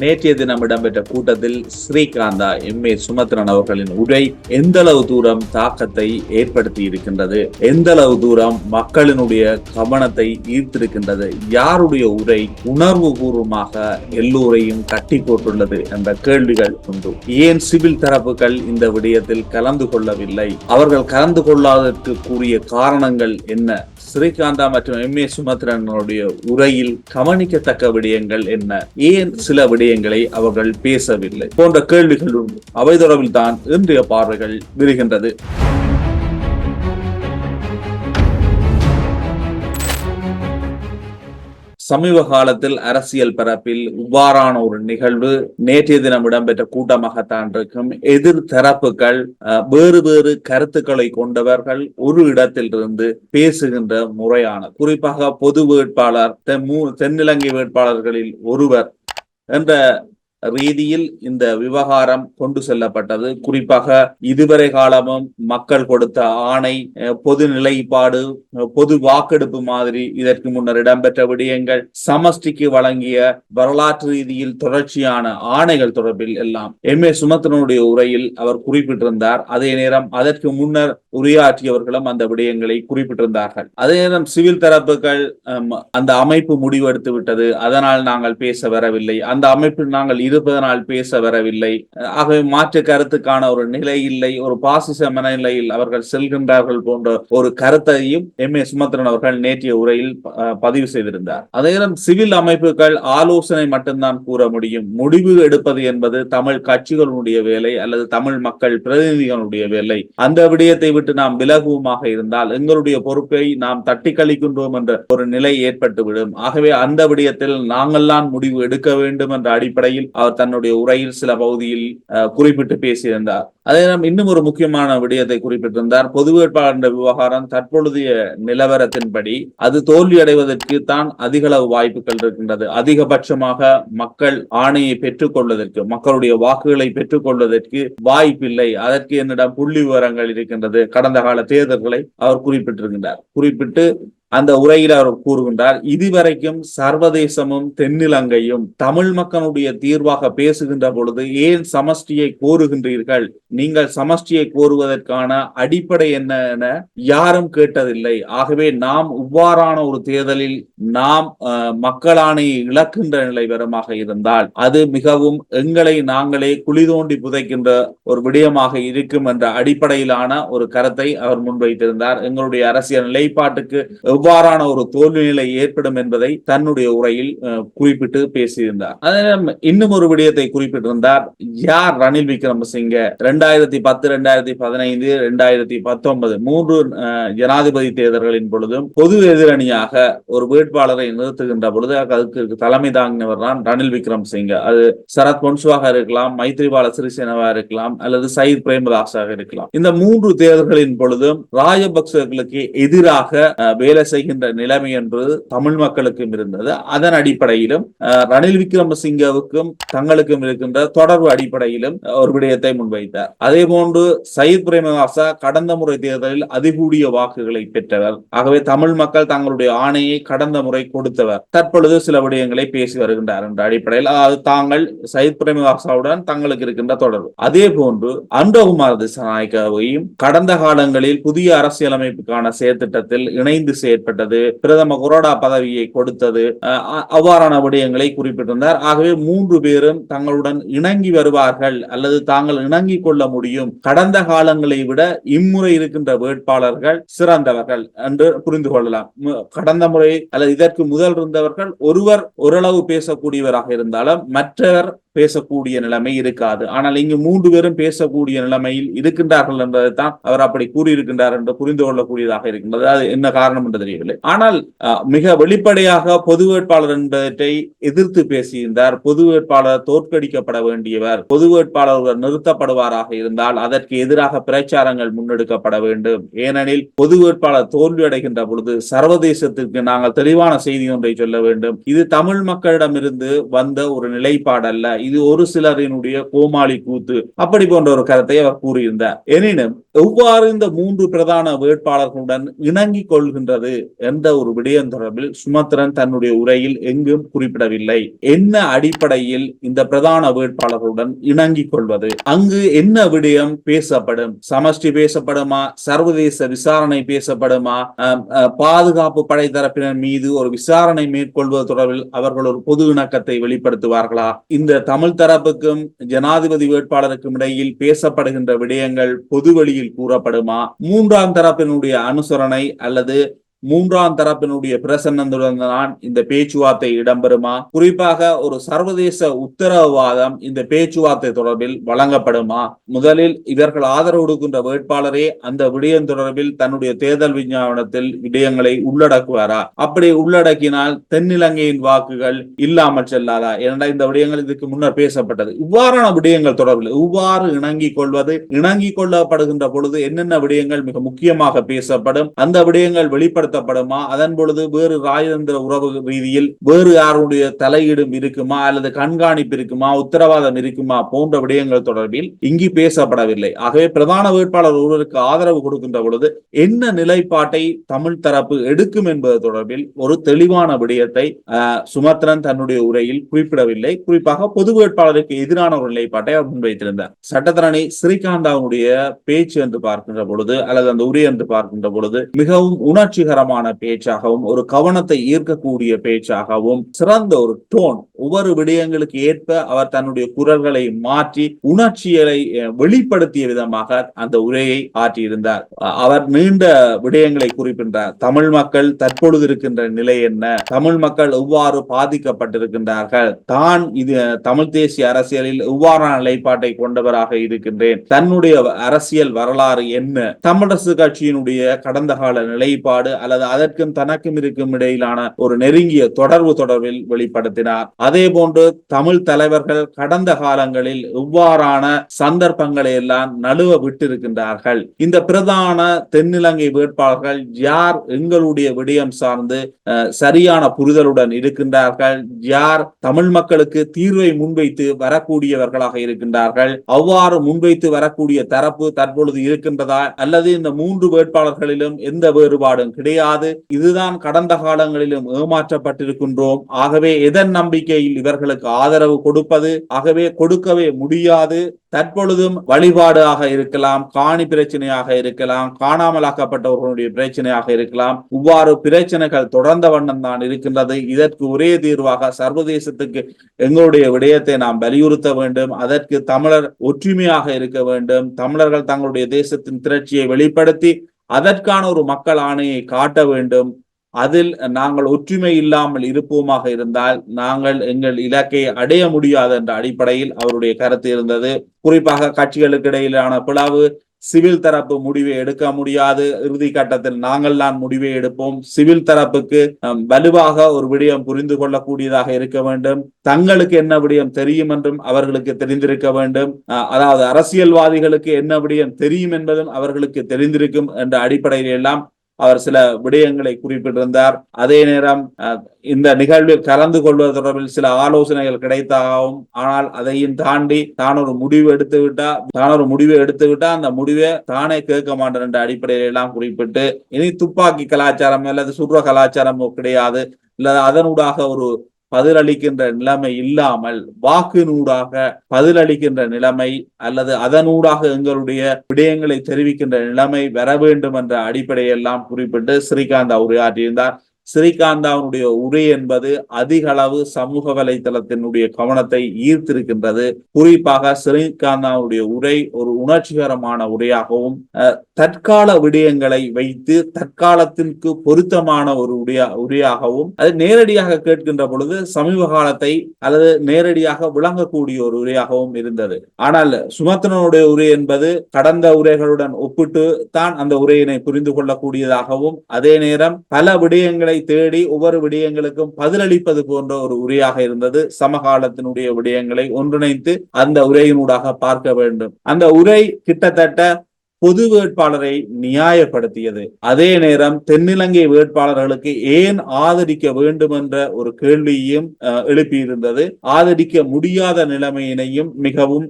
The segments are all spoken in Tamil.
நேற்றைய தினம் இடம்பெற்ற கூட்டத்தில் ஸ்ரீகாந்தா எம். ஏ. சுமத்ரன் அவர்களின் உரை எந்த அளவு தூரம் தாக்கத்தை ஏற்படுத்தி இருக்கின்றது? எந்த அளவு தூரம் மக்களினுடைய கவனத்தை ஈர்த்திருக்கின்றது? யாருடைய உரை உணர்வு பூர்வமாக எல்லோரையும் கட்டி போட்டுள்ளது என்ற கேள்விகள் உண்டு. ஏன் சிவில் தரப்புகள் இந்த விடயத்தில் கலந்து கொள்ளவில்லை? அவர்கள் கலந்து கொள்ளாததற்கு கூறிய காரணங்கள் என்ன? ஸ்ரீகாந்தா மற்றும் எம். ஏ. சுமத்ரனுடைய உரையில் கவனிக்கத்தக்க விடயங்கள் என்ன? ஏன் சில விடயங்களை அவர்கள் பேசவில்லை. போன்ற கேள்விகள் உண்டு. அவை தொடர்பில் தான் இன்றைய பார்வைகள் விரிகின்றது. சமீப காலத்தில் அரசியல் பரப்பில் இவ்வாறான ஒரு நிகழ்வு நேற்றைய தினம் இடம்பெற்ற கூட்டமாகத்தான் இருக்கும். எதிர் தரப்புகள் வேறு வேறு கருத்துக்களை கொண்டவர்கள் ஒரு இடத்திலிருந்து பேசுகின்ற முறையானது. குறிப்பாக பொது வேட்பாளர் தென் தென்னிலங்கை வேட்பாளர்களில் ஒருவர் என்ற ரீதியில் இந்த விவகாரம் கொண்டு செல்லப்பட்டது. குறிப்பாக இதுவரை காலமும் மக்கள் கொடுத்த ஆணை பொது நிலைப்பாடு பொது வாக்கெடுப்பு மாதிரி இதற்கு முன்னர் இடம்பெற்ற விடயங்கள் சமஷ்டிக்கு வழங்கிய வரலாற்று ரீதியில் தொடர்ச்சியான ஆணைகள் தொடர்பில் எல்லாம் எம். ஏ. சுமத்தனுடைய உரையில் அவர் குறிப்பிட்டிருந்தார். அதே நேரம் அதற்கு முன்னர் உரையாற்றியவர்களும் அந்த விடயங்களை குறிப்பிட்டிருந்தார்கள். அதே நேரம் சிவில் தரப்புகள் அந்த அமைப்பு முடிவெடுத்து விட்டது அதனால் நாங்கள் பேச வரவில்லை. அந்த அமைப்பில் நாங்கள் இருப்பதனால் பேச வரவில்லை. ஆகவே மாற்று கருத்துக்கான ஒரு நிலை இல்லை. ஒரு பாசிச மனநிலையில் அவர்கள் செல்கின்றார்கள் போன்ற ஒரு கருத்தையும் எம் ஏ சுமந்திரன் அவர்கள் நேற்றைய உரையில் பதிவு செய்திருந்தார். அதே நேரம் சிவில் அமைப்புகள் ஆலோசனை மட்டும்தான் கூற முடியும். முடிவு எடுப்பது என்பது தமிழ் கட்சிகளுடைய வேலை அல்லது தமிழ் மக்கள் பிரதிநிதிகளுடைய வேலை. அந்த விடயத்தை விட்டு நாம் விலகுவமாக இருந்தால் எங்களுடைய பொறுப்பை நாம் தட்டி கழிக்கின்றோம் என்ற ஒரு நிலை ஏற்பட்டுவிடும். ஆகவே அந்த விடயத்தில் நாங்கள்தான் முடிவு எடுக்க வேண்டும் என்ற அடிப்படையில் அவர் தன்னுடைய உரையில் சில பகுதியில் குறிப்பிட்டு பேசியிருந்தார். அதே நேரம் இன்னும் ஒரு முக்கியமான விடயத்தை குறிப்பிட்டிருந்தார். பொது வேட்பாளர் விவகாரம் தற்பொழுதைய நிலவரத்தின்படி அது தோல்வி அடைவதற்கு தான் அதிக அளவு வாய்ப்புகள் இருக்கின்றது. அதிகபட்சமாக மக்கள் ஆணையை பெற்றுக்கொள்வதற்கு மக்களுடைய வாக்குகளை பெற்றுக்கொள்வதற்கு வாய்ப்பில்லை. அதற்கு என்னிடம் புள்ளி விவரங்கள் இருக்கின்றது. கடந்த கால தேர்தல்களை அவர் குறிப்பிட்டிருக்கின்றார். குறிப்பிட்டு அந்த உரையில் அவர் கூறுகின்றார் இதுவரைக்கும் சர்வதேசமும் தென்னிலங்கையும் தமிழ் மக்களுடைய தீர்வாக பேசுகின்ற பொழுது ஏன் சமஷ்டியை கோருகின்றீர்கள்? நீங்கள் சமஷ்டியை கோருவதற்கான அடிப்படை என்ன என யாரும் கேட்டதில்லை. ஆகவே நாம் இவ்வாறான ஒரு தேர்தலில் நாம் அஹ், மக்களாணையை இழக்கின்ற நிலை வருமாக இருந்தால் அது மிகவும் எங்களை நாங்களே குழி தோண்டி புதைக்கின்ற ஒரு விடயமாக இருக்கும் என்ற அடிப்படையிலான ஒரு கருத்தை அவர் முன்வைத்திருந்தார். எங்களுடைய அரசியல் நிலைப்பாட்டுக்கு எவ்வாறான ஒரு தோல்வி நிலை ஏற்படும் என்பதை தன்னுடைய உரையில் குறிப்பிட்டு பேசியிருந்தார். அதே இன்னும் ஒரு விடயத்தை குறிப்பிட்டிருந்தார். யார் ரணில் விக்ரமசிங்க? ரெண்டாயிரத்தி பத்து ரெண்டாயிரத்தி பதினைந்து ரெண்டாயிரத்தி பத்தொன்பது. மூன்று ஜனாதிபதி தேர்தல்களின் பொழுதும் பொது எதிரணியாக ஒரு வேட்பாளரை நிறுத்துகின்ற பொழுது அதுக்கு தலைமை தாங்கினவர் தான் ரணில் விக்ரமசிங்க. அது சரத் பொன்சுவாக இருக்கலாம் மைத்ரிபால சிறிசேனவா இருக்கலாம் அல்லது சயித் பிரேமதாசாக இருக்கலாம். இந்த மூன்று தேர்தல்களின் பொழுதும் ராஜபக்சர்களுக்கு எதிராக வேலை செய்கின்ற நிலைமை என்று தமிழ் மக்களுக்கும் இருந்தது. அதன் அடிப்படையிலும் ரணில் விக்ரமசிங்கவுக்கும் தங்களுக்கும் இருக்கின்ற தொடர்பு அடிப்படையிலும் ஒரு விடயத்தை முன்வைத்தார். அதே போன்று சயித் பிரேமதாசா கடந்த முறை தேர்தலில் அதிகூடிய வாக்குகளை பெற்றவர். ஆகவே தமிழ் மக்கள் தங்களுடைய ஆணையை கடந்த முறை கொடுத்தவர். தற்பொழுது சில விடயங்களை பேசி வருகின்றார் என்ற அடிப்படையில் அதாவது தாங்கள் சயித் பிரேமதாசாவுடன் தங்களுக்கு இருக்கின்ற தொடர்பு. அதே போன்று அன்றகுமார் திசாநாயக்காவையும் கடந்த காலங்களில் புதிய அரசியலமைப்புக்கான செயற்திட்டத்தில் இணைந்து ஏற்பட்டது. பிரதம கொரோடா பதவியை கொடுத்தது. அவ்வாறான விடயங்களை குறிப்பிட்டிருந்தார். ஆகவே மூன்று பேரும் தங்களுடன் இணங்கி வருவார்கள் அல்லது தாங்கள் இணங்கி கொள்ள முடியும். கடந்த காலங்களை விட இம்முறை இருக்கின்ற வேட்பாளர்கள் சிறந்தவர்கள் என்று புரிந்து கொள்ளலாம். கடந்த முறை அல்லது இதற்கு முதல் இருந்தவர்கள் ஒருவர் ஓரளவு பேசக்கூடியவராக இருந்தாலும் மற்றவர் பேசக்கூடிய நிலைமை இருக்காது. ஆனால் இங்கு மூன்று பேரும் பேசக்கூடிய நிலைமையில் இருக்கின்றார்கள் என்பதை தான் அவர் அப்படி கூறியிருக்கின்றார் என்று புரிந்து கொள்ளக்கூடியதாக இருக்கின்றது. அது என்ன காரணம் என்று தெரியவில்லை. ஆனால் மிக வெளிப்படையாக பொது வேட்பாளர் என்பதை எதிர்த்து பேசியிருந்தார். பொது வேட்பாளர் தோற்கடிக்கப்பட வேண்டியவர் பொது வேட்பாளர் நிறுத்தப்படுவாராக இருந்தால் அதற்கு எதிராக பிரச்சாரங்கள் முன்னெடுக்கப்பட வேண்டும். ஏனெனில் பொது வேட்பாளர் தோல்வியடைகின்ற பொழுது சர்வதேசத்திற்கு நாங்கள் தெளிவான செய்தி ஒன்றை சொல்ல வேண்டும். இது தமிழ் மக்களிடமிருந்து வந்த ஒரு நிலைப்பாடல்ல. இது ஒரு சிலரினுடைய கோமாளி கூத்து. அப்படி போன்ற ஒரு கருத்தை அவர் கூறியிருந்தார். எனினும் எவ்வாறு இந்த மூன்று பிரதான வேட்பாளர்களுடன் இணங்கிக் கொள்கின்றது? என்ற ஒரு விடயம் தொடர்பில் சுமத்திரன் தன்னுடைய உரையில் எங்கும் குறிப்பிடவில்லை. என்ன அடிப்படையில் இந்த பிரதான வேட்பாளர்களுடன் இணங்கிக் கொள்வது? அங்கு என்ன விடயம் பேசப்படும்? சமஷ்டி பேசப்படுமா? சர்வதேச விசாரணை பேசப்படுமா? பாதுகாப்பு படை தரப்பினர் மீது ஒரு விசாரணை மேற்கொள்வது தொடர்பில் அவர்கள் ஒரு பொது இணக்கத்தை வெளிப்படுத்துவார்களா? இந்த தமிழ் தரப்புக்கும் ஜனாதிபதி வேட்பாளருக்கும் இடையில் பேசப்படுகின்ற விடயங்கள் பொது வெளியில் கூறப்படுமா? மூன்றாம் தரப்பினுடைய அனுசரணை அல்லது மூன்றாம் தரப்பினுடைய பிரசன்னத்துடன் தான் இந்த பேச்சுவார்த்தை இடம்பெறுமா? குறிப்பாக ஒரு சர்வதேச உத்தரவாதம் இந்த பேச்சுவார்த்தை தொடர்பில் வழங்கப்படுமா? முதலில் இவர்கள் ஆதரவு கொடுக்கின்ற வேட்பாளரே அந்த விடயம் தொடர்பில் தன்னுடைய தேர்தல் விஞ்ஞாபனத்தில் விடயங்களை உள்ளடக்குவாரா? அப்படி உள்ளடக்கினால் தென்னிலங்கையின் வாக்குகள் இல்லாமல் செல்லாதா? ஏனென்றால் இந்த விடயங்கள் இதுக்கு முன்னர் பேசப்பட்டது. இவ்வாறான விடயங்கள் தொடர்பில் இவ்வாறு இணங்கிக் கொள்வது இணங்கிக் கொள்ளப்படுகின்ற பொழுது என்னென்ன விடயங்கள் மிக முக்கியமாக பேசப்படும் அந்த விடயங்கள் வெளிப்படுத்தப்படுமா அதன் பொழுது வேறு ராஜதந்திர உறவு ரீதியில் வேறு யாருடைய தலையீடும் இருக்குமா? அல்லது கண்காணிப்பு இருக்குமா? உத்தரவாதம் இருக்குமா? போன்ற விடயங்கள் தொடர்பில் இங்கு பேசப்படவில்லை. ஆகவே பிரதான வேட்பாளர் ஒருவருக்கு ஆதரவு கொடுக்கின்ற பொழுது என்ன நிலைப்பாட்டை தமிழ் தரப்பு எடுக்கும் என்பது தொடர்பில் ஒரு தெளிவான விடயத்தை சுமத்ரன் தன்னுடைய உரையில் குறிப்பிடவில்லை. குறிப்பாக பொது வேட்பாளருக்கு எதிரான ஒரு நிலைப்பாட்டை அவர் முன்வைத்திருந்தார். சட்டத்தரணி ஸ்ரீகாந்தாவுடைய பேச்சு என்று பார்க்கின்ற பொழுது அல்லது அந்த உரை என்று பார்க்கின்ற பொழுது மிகவும் உணர்ச்சிகர உணர்ச்சிகரமான பேச்சாகவும் ஒரு கவனத்தை ஈர்க்கக்கூடிய பேச்சாகவும் சிறந்த ஒரு டோன் ஒவ்வொரு விடயங்களுக்கு ஏற்ப அவர் தன்னுடைய குரல்களை மாற்றி உணர்ச்சிகளை வெளிப்படுத்திய விதமாக அந்த உரையை ஆற்றியிருந்தார். அவர் நீண்ட விடயங்களை குறிப்பிட்டார். தமிழ் மக்கள் தற்பொழுது இருக்கின்ற நிலை என்ன? தமிழ் மக்கள் எவ்வாறு பாதிக்கப்பட்டிருக்கின்றார்கள்? தான் இது தமிழ் தேசிய அரசியலில் எவ்வாறான நிலைப்பாட்டை கொண்டவராக இருக்கின்றேன்? தன்னுடைய அரசியல் வரலாறு என்ன? தமிழரசு கட்சியினுடைய கடந்த கால நிலைப்பாடு அல்லது அதற்கும் தனக்கும் இருக்கும் இடையிலான ஒரு நெருங்கிய தொடர்பு தொடர்பில் வெளிப்படுத்தினார். அதே போன்று தமிழ் தலைவர்கள் கடந்த காலங்களில் இவ்வாறான சந்தர்ப்பங்களை எல்லாம் நழுவ விட்டிருக்கின்றார்கள். இந்த பிரதான தென்னிலங்கை வேட்பாளர்கள் யார் எங்களுடைய விடயம் சார்ந்து சரியான புரிதலுடன் இருக்கின்றார்கள்? யார் தமிழ் மக்களுக்கு தீர்வை முன்வைத்து வரக்கூடியவர்களாக இருக்கின்றார்கள்? அவ்வாறு முன்வைத்து வரக்கூடிய தரப்பு தற்பொழுது இருக்கின்றதா? அல்லது இந்த மூன்று வேட்பாளர்களிலும் எந்த வேறுபாடும் கிடையாது? இதுதான் கடந்த காலங்களிலும் ஏமாற்றப்பட்டிருக்கின்றோம். ஆகவே எதன் நம்பிக்கையில் இவர்களுக்கு ஆதரவு கொடுப்பது? ஆகவே கொடுக்கவே முடியாது. தற்பொழுதும் வழிபாடாக இருக்கலாம் காணி பிரச்சனையாக இருக்கலாம் காணாமலாக்கப்பட்டவர்களுடைய பிரச்சனையாக இருக்கலாம். இவ்வாறு பிரச்சனைகள் தொடர்ந்த வண்ணம் தான் இருக்கின்றது. இதற்கு ஒரே தீர்வாக சர்வதேசத்துக்கு எங்களுடைய விடயத்தை நாம் வலியுறுத்த வேண்டும். அதற்கு தமிழர் ஒற்றுமையாக இருக்க வேண்டும். தமிழர்கள் தங்களுடைய தேசத்தின் திரட்சியை வெளிப்படுத்தி அதற்கான ஒரு மக்கள் ஆணையை காட்ட வேண்டும். அதில் நாங்கள் ஒற்றுமை இல்லாமல் இருப்போமாக இருந்தால் நாங்கள் எங்கள் இலக்கை அடைய முடியாது என்ற அடிப்படையில் அவருடைய கருத்து இருந்தது. குறிப்பாக கட்சிகளுக்கு இடையிலான பிளவு சிவில் தரப்பு முடிவை எடுக்க முடியாது. இறுதி கட்டத்தில் நாங்கள் தான் முடிவை எடுப்போம். சிவில் தரப்புக்கு வலுவாக ஒரு விடயம் புரிந்து கொள்ளக்கூடியதாக இருக்க வேண்டும். தங்களுக்கு என்ன விடயம் தெரியும் என்றும் அவர்களுக்கு தெரிந்திருக்க வேண்டும். அஹ், அதாவது அரசியல்வாதிகளுக்கு என்ன விடயம் தெரியும் என்பதும் அவர்களுக்கு தெரிந்திருக்கும் என்ற அடிப்படையில் எல்லாம் அவர் சில விடயங்களை குறிப்பிட்டிருந்தார். அதே நேரம் இந்த நிகழ்வில் கலந்து கொள்வது தொடர்பில் சில ஆலோசனைகள் கிடைத்தாகவும் ஆனால் அதையும் தாண்டி தான் ஒரு முடிவு எடுத்து விட்டா தான் ஒரு முடிவை எடுத்து விட்டா அந்த முடிவை தானே கேட்க மாட்டேன் என்ற அடிப்படையில எல்லாம் குறிப்பிட்டு இனி துப்பாக்கி கலாச்சாரம் அல்லது சுற்ற கலாச்சாரமோ கிடையாது. இல்ல அதனூடாக ஒரு பதிலளிக்கின்ற நிலைமை இல்லாமல் வாக்கினூடாக பதிலளிக்கின்ற நிலைமை அல்லது அதனூடாக எங்களுடைய விடயங்களை தெரிவிக்கின்ற நிலைமை வர வேண்டும் என்ற அடிப்படையெல்லாம் குறிப்பிட்டு ஸ்ரீகாந்த் உரையாற்றியிருந்தார் ஸ்ரீகாந்தாவுடைய உரை என்பது அதிக அளவு சமூக வலைதளத்தினுடைய கவனத்தை ஈர்த்திருக்கின்றது. குறிப்பாக ஸ்ரீகாந்தாவுடைய உரை ஒரு உணர்ச்சிகரமான உரையாகவும் அஹ், தற்கால விடயங்களை வைத்து தற்காலத்திற்கு பொருத்தமான ஒரு உடையா உரையாகவும் அது நேரடியாக கேட்கின்ற பொழுது சமீப காலத்தை அல்லது நேரடியாக விளங்கக்கூடிய ஒரு உரையாகவும் இருந்தது. ஆனால் சுமத்தனுடைய உரை என்பது கடந்த உரைகளுடன் ஒப்பிட்டு தான் அந்த உரையினை புரிந்து கொள்ளக்கூடியதாகவும் அதே நேரம் பல விடயங்களை தேடி ஒவ்வொரு விடயங்களுக்கும் பதிலளிப்பது போன்ற ஒரு உரையாக இருந்தது. சமகாலத்தினுடைய விடயங்களை ஒன்றிணைத்து அந்த உரையினூடாக பார்க்க வேண்டும். அந்த உரை கிட்டத்தட்ட பொது வேட்பாளரை நியாயப்படுத்தியது. அதே நேரம் தென்னிலங்கை வேட்பாளர்களுக்கு ஏன் ஆதரிக்க வேண்டும் என்ற ஒரு கேள்வியையும் எழுப்பியிருந்தது. ஆதரிக்க முடியாத நிலைமையினையும் மிகவும்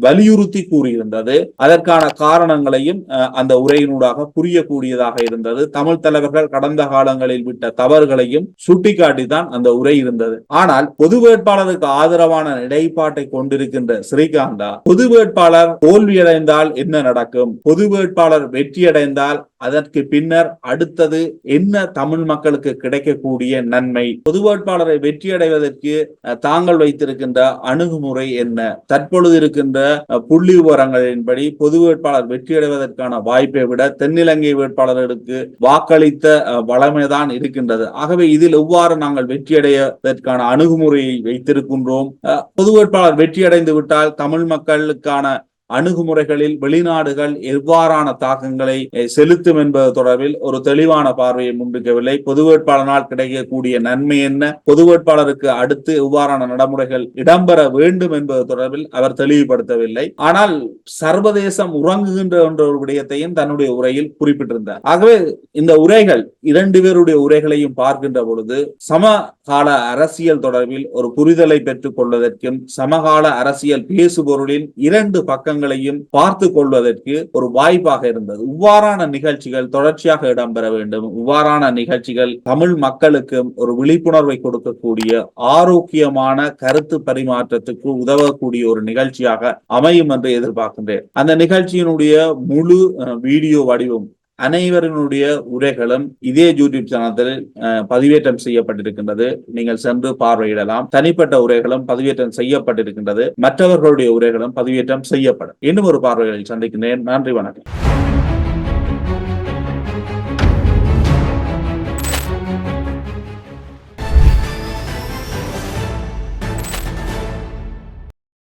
வலியுறுத்தி கூறியிருந்தது. அதற்கான காரணங்களையும் அஹ், அந்த உரையினூடாக புரியக்கூடியதாக இருந்தது. தமிழ் தலைவர்கள் கடந்த காலங்களில் விட்ட தவறுகளையும் சுட்டிக்காட்டிதான் அந்த உரை இருந்தது. ஆனால் பொது வேட்பாளருக்கு ஆதரவான நிலைப்பாட்டை கொண்டிருக்கின்ற ஸ்ரீகாந்தா பொது வேட்பாளர் தோல்வியடைந்தால் என்ன நடக்கும்? பொது வேட்பாளர் வெற்றியடைந்தால் அதற்கு பின்னர் அடுத்தது என்ன தமிழ் மக்களுக்கு கிடைக்கக்கூடிய நன்மை? பொது வேட்பாளரை வெற்றியடைவதற்கு தாங்கள் வைத்திருக்கின்ற அணுகுமுறை என்ன? தற்பொழுது இருக்கின்ற புள்ளி விவரங்களின்படி பொது வேட்பாளர் வெற்றியடைவதற்கான வாய்ப்பை விட தென்னிலங்கை வேட்பாளர்களுக்கு வாக்களித்த வளமைதான் இருக்கின்றது. ஆகவே இதில் எவ்வாறு நாங்கள் வெற்றியடைவதற்கான அணுகுமுறையை வைத்திருக்கின்றோம்? பொது வேட்பாளர் வெற்றியடைந்து விட்டால் தமிழ் மக்களுக்கான அணுகுமுறைகளில் வெளிநாடுகள் எவ்வாறான தாக்கங்களை செலுத்தும் என்பது தொடர்பில் ஒரு தெளிவான பார்வையை முன்வைக்கவில்லை. பொது வேட்பாளனால் கிடைக்கக்கூடிய நன்மை என்ன? பொது வேட்பாளருக்கு அடுத்து எவ்வாறான நடைமுறைகள் இடம்பெற வேண்டும் என்பது தொடர்பில் அவர் தெளிவுபடுத்தவில்லை. ஆனால் சர்வதேசம் உறங்குகின்ற என்ற ஒரு விடயத்தையும் தன்னுடைய உரையில் குறிப்பிட்டிருந்தார். ஆகவே இந்த உரைகள் இரண்டு பேருடைய உரைகளையும் பார்க்கின்ற பொழுது சமகால அரசியல் தொடர்பில் ஒரு புரிதலை பெற்றுக் கொள்வதற்கும் சமகால அரசியல் பேசுபொருளின் இரண்டு பக்கங்கள் பக்கங்களையும் பார்த்து கொள்வதற்கு ஒரு வாய்ப்பாக இருந்தது. இவ்வாறான நிகழ்ச்சிகள் தொடர்ச்சியாக இடம்பெற வேண்டும். இவ்வாறான நிகழ்ச்சிகள் தமிழ் மக்களுக்கும் ஒரு விழிப்புணர்வை கொடுக்கக்கூடிய ஆரோக்கியமான கருத்து பரிமாற்றத்துக்கு உதவக்கூடிய ஒரு நிகழ்ச்சியாக அமையும் என்று எதிர்பார்க்கின்றேன். அந்த நிகழ்ச்சியினுடைய முழு வீடியோ வடிவம் அனைவரினுடைய உரைகளும் இதே யூடியூப் சேனத்தில் அஹ், பதிவேற்றம் செய்யப்பட்டிருக்கின்றது. நீங்கள் சென்று பார்வையிடலாம். தனிப்பட்ட உரைகளும் பதிவேற்றம் செய்யப்பட்டிருக்கின்றது. மற்றவர்களுடைய உரைகளும் பதிவேற்றம் செய்யப்படும். இன்னும் ஒரு பார்வைகளில் சந்திக்கின்றேன். நன்றி வணக்கம்.